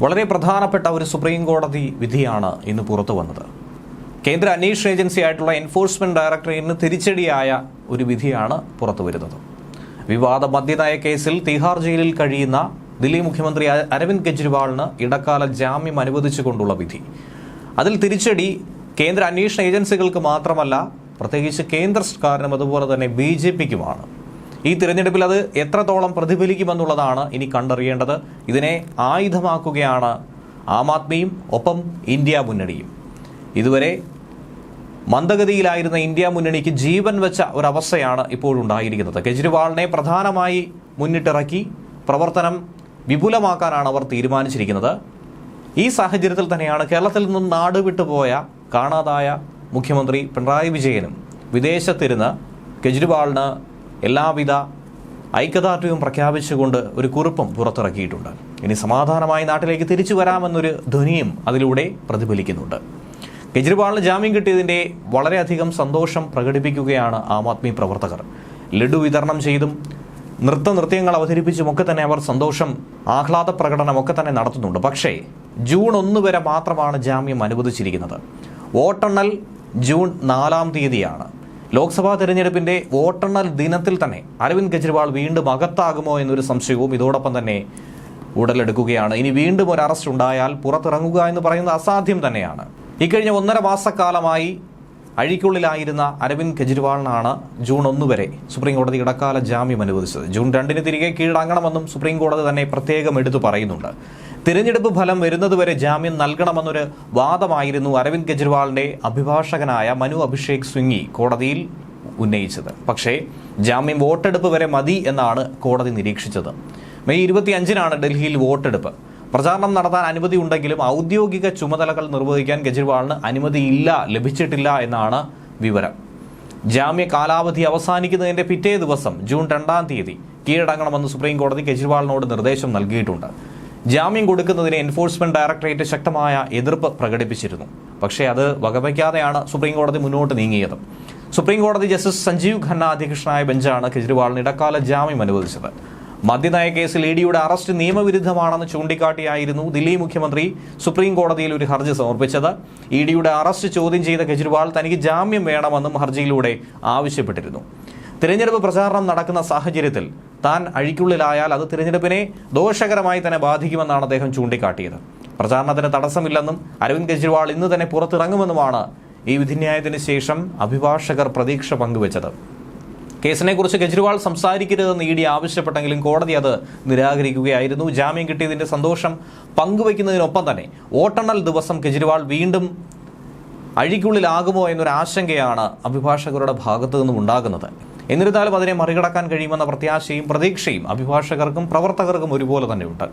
വളരെ പ്രധാനപ്പെട്ട ഒരു സുപ്രീം കോടതി വിധിയാണ് ഇന്ന് പുറത്തു വന്നത്. കേന്ദ്ര അന്വേഷണ ഏജൻസി ആയിട്ടുള്ള എൻഫോഴ്സ്മെന്റ് ഡയറക്ടറേറ്റിന് തിരിച്ചടിയായ ഒരു വിധിയാണ് പുറത്തു വരുന്നത്. വിവാദ മദ്യനയ കേസിൽ തിഹാർ ജയിലിൽ കഴിയുന്ന ദില്ലി മുഖ്യമന്ത്രി അരവിന്ദ് കെജ്രിവാളിന് ഇടക്കാല ജാമ്യം അനുവദിച്ചുകൊണ്ടുള്ള വിധി. അതിൽ തിരിച്ചടി കേന്ദ്ര അന്വേഷണ ഏജൻസികൾക്ക് മാത്രമല്ല പ്രത്യേകിച്ച് കേന്ദ്ര സർക്കാരിനും അതുപോലെ തന്നെ ബി ജെ പിക്കുമാണ്. ഈ തിരഞ്ഞെടുപ്പിൽ അത് എത്രത്തോളം പ്രതിഫലിക്കുമെന്നുള്ളതാണ് ഇനി കണ്ടറിയേണ്ടത്. ഇതിനെ ആയുധമാക്കുകയാണ് ആം ആദ്മിയും ഒപ്പം ഇന്ത്യ മുന്നണിയും. ഇതുവരെ മന്ദഗതിയിലായിരുന്ന ഇന്ത്യ മുന്നണിക്ക് ജീവൻ വെച്ച ഒരവസ്ഥയാണ് ഇപ്പോഴുണ്ടായിരിക്കുന്നത് കെജ്രിവാളിനെ പ്രധാനമായി മുന്നിട്ടിറക്കി പ്രവർത്തനം വിപുലമാക്കാനാണ് അവർ തീരുമാനിച്ചിരിക്കുന്നത്. ഈ സാഹചര്യത്തിൽ തന്നെയാണ് കേരളത്തിൽ നിന്നും നാട് വിട്ടുപോയ കാണാതായ മുഖ്യമന്ത്രി പിണറായി വിജയനും വിദേശത്തിരുന്ന് കെജ്രിവാളിന് എല്ലാവിധ ഐക്യദാർഢ്യവും പ്രഖ്യാപിച്ചുകൊണ്ട് ഒരു കുറിപ്പും പുറത്തിറക്കിയിട്ടുണ്ട്. ഇനി സമാധാനമായി നാട്ടിലേക്ക് തിരിച്ചു വരാമെന്നൊരു ധ്വനിയും അതിലൂടെ പ്രതിഫലിക്കുന്നുണ്ട്. കെജ്രിവാളിന് ജാമ്യം കിട്ടിയതിന്റെ വളരെയധികം സന്തോഷം പ്രകടിപ്പിക്കുകയാണ് ആം ആദ്മി പ്രവർത്തകർ. ലഡു വിതരണം ചെയ്തും നൃത്ത നൃത്യങ്ങൾ അവതരിപ്പിച്ചും ഒക്കെ തന്നെ അവർ സന്തോഷം ആഹ്ലാദ പ്രകടനമൊക്കെ തന്നെ നടത്തുന്നുണ്ട്. പക്ഷേ ജൂൺ ഒന്ന് വരെ മാത്രമാണ് ജാമ്യം അനുവദിച്ചിരിക്കുന്നത്. വോട്ടെണ്ണൽ ജൂൺ നാലാം തീയതിയാണ്. ലോക്സഭാ തെരഞ്ഞെടുപ്പിന്റെ വോട്ടെണ്ണൽ ദിനത്തിൽ തന്നെ അരവിന്ദ് കെജ്രിവാൾ വീണ്ടും അകത്താകുമോ എന്നൊരു സംശയവും ഇതോടൊപ്പം തന്നെ ഉടലെടുക്കുകയാണ്. ഇനി വീണ്ടും ഒരു അറസ്റ്റ് ഉണ്ടായാൽ പുറത്തിറങ്ങുക എന്ന് പറയുന്നത് അസാധ്യം തന്നെയാണ്. ഇക്കഴിഞ്ഞ ഒന്നര മാസക്കാലമായി അഴിക്കുള്ളിലായിരുന്ന അരവിന്ദ് കെജ്രിവാളിനാണ് ജൂൺ ഒന്ന് വരെ സുപ്രീം കോടതി ഇടക്കാല ജാമ്യം അനുവദിച്ചത്. ജൂൺ രണ്ടിന് തിരികെ കീഴടങ്ങണമെന്നും സുപ്രീം കോടതി തന്നെ പ്രത്യേകം എടുത്തു പറയുന്നുണ്ട്. തിരഞ്ഞെടുപ്പ് ഫലം വരുന്നതുവരെ ജാമ്യം നൽകണമെന്നൊരു വാദമായിരുന്നു അരവിന്ദ് കെജ്രിവാളിന്റെ അഭിഭാഷകനായ മനു അഭിഷേക് സിംഗി കോടതിയിൽ ഉന്നയിച്ചത്. പക്ഷേ ജാമ്യം വോട്ടെടുപ്പ് വരെ മതി എന്നാണ് കോടതി നിരീക്ഷിച്ചത്. മെയ് ഇരുപത്തിയഞ്ചിനാണ് ഡൽഹിയിൽ വോട്ടെടുപ്പ്. പ്രചാരണം നടത്താൻ അനുമതി ഉണ്ടെങ്കിലും ഔദ്യോഗിക ചുമതലകൾ നിർവഹിക്കാൻ കെജ്രിവാളിന് അനുമതിയില്ല ലഭിച്ചിട്ടില്ല എന്നാണ് വിവരം. ജാമ്യ കാലാവധി അവസാനിക്കുന്നതിന്റെ പിറ്റേ ദിവസം ജൂൺ രണ്ടാം തീയതി കീഴടങ്ങണമെന്ന് സുപ്രീം കോടതി കെജ്രിവാളിനോട് നിർദ്ദേശം നൽകിയിട്ടുണ്ട്. ജാമ്യം കൊടുക്കുന്നതിന് എൻഫോഴ്സ്മെന്റ് ഡയറക്ടറേറ്റ് ശക്തമായ എതിർപ്പ് പ്രകടിപ്പിച്ചിരുന്നു. പക്ഷേ അത് വകവയ്ക്കാതെയാണ് സുപ്രീം കോടതി മുന്നോട്ട് നീങ്ങിയത്. സുപ്രീം കോടതി ജസ്റ്റിസ് സഞ്ജീവ് ഖന്ന അധ്യക്ഷനായ ബെഞ്ചാണ് കെജ്രിവാളിന് ഇടക്കാല ജാമ്യം അനുവദിച്ചത്. മദ്യനയ കേസിൽ ഇ ഡിയുടെ അറസ്റ്റ് നിയമവിരുദ്ധമാണെന്ന് ചൂണ്ടിക്കാട്ടിയായിരുന്നു ദില്ലി മുഖ്യമന്ത്രി സുപ്രീം കോടതിയിൽ ഒരു ഹർജി സമർപ്പിച്ചത്. ഇ ഡിയുടെ അറസ്റ്റ് ചോദ്യം ചെയ്ത കെജ്രിവാൾ തനിക്ക് ജാമ്യം വേണമെന്നും ഹർജിയിലൂടെ ആവശ്യപ്പെട്ടിരുന്നു. തിരഞ്ഞെടുപ്പ് പ്രചാരണം നടക്കുന്ന സാഹചര്യത്തിൽ താൻ അഴിക്കുള്ളിലായാൽ അത് തിരഞ്ഞെടുപ്പിനെ ദോഷകരമായി തന്നെ ബാധിക്കുമെന്നാണ് അദ്ദേഹം ചൂണ്ടിക്കാട്ടിയത്. പ്രചാരണത്തിന് തടസ്സമില്ലെന്നും അരവിന്ദ് കെജ്രിവാൾ ഇന്ന് തന്നെ പുറത്തിറങ്ങുമെന്നുമാണ് ഈ വിധിന്യായത്തിന് ശേഷം അഭിഭാഷകർ പ്രതീക്ഷ പങ്കുവച്ചത്. കേസിനെക്കുറിച്ച് കെജ്രിവാൾ സംസാരിക്കരുതെന്ന് ഇ ഡി ആവശ്യപ്പെട്ടെങ്കിലും കോടതി അത് നിരാകരിക്കുകയായിരുന്നു. ജാമ്യം കിട്ടിയതിന്റെ സന്തോഷം പങ്കുവയ്ക്കുന്നതിനൊപ്പം തന്നെ വോട്ടെണ്ണൽ ദിവസം കെജ്രിവാൾ വീണ്ടും അഴിക്കുള്ളിലാകുമോ എന്നൊരു ആശങ്കയാണ് അഭിഭാഷകരുടെ ഭാഗത്തു നിന്നും ഉണ്ടാകുന്നത്. എന്നിരുന്നാലും അതിനെ മറികടക്കാൻ കഴിയുമെന്ന പ്രത്യാശയും പ്രതീക്ഷയും അഭിഭാഷകർക്കും പ്രവർത്തകർക്കും ഒരുപോലെ തന്നെയുണ്ട്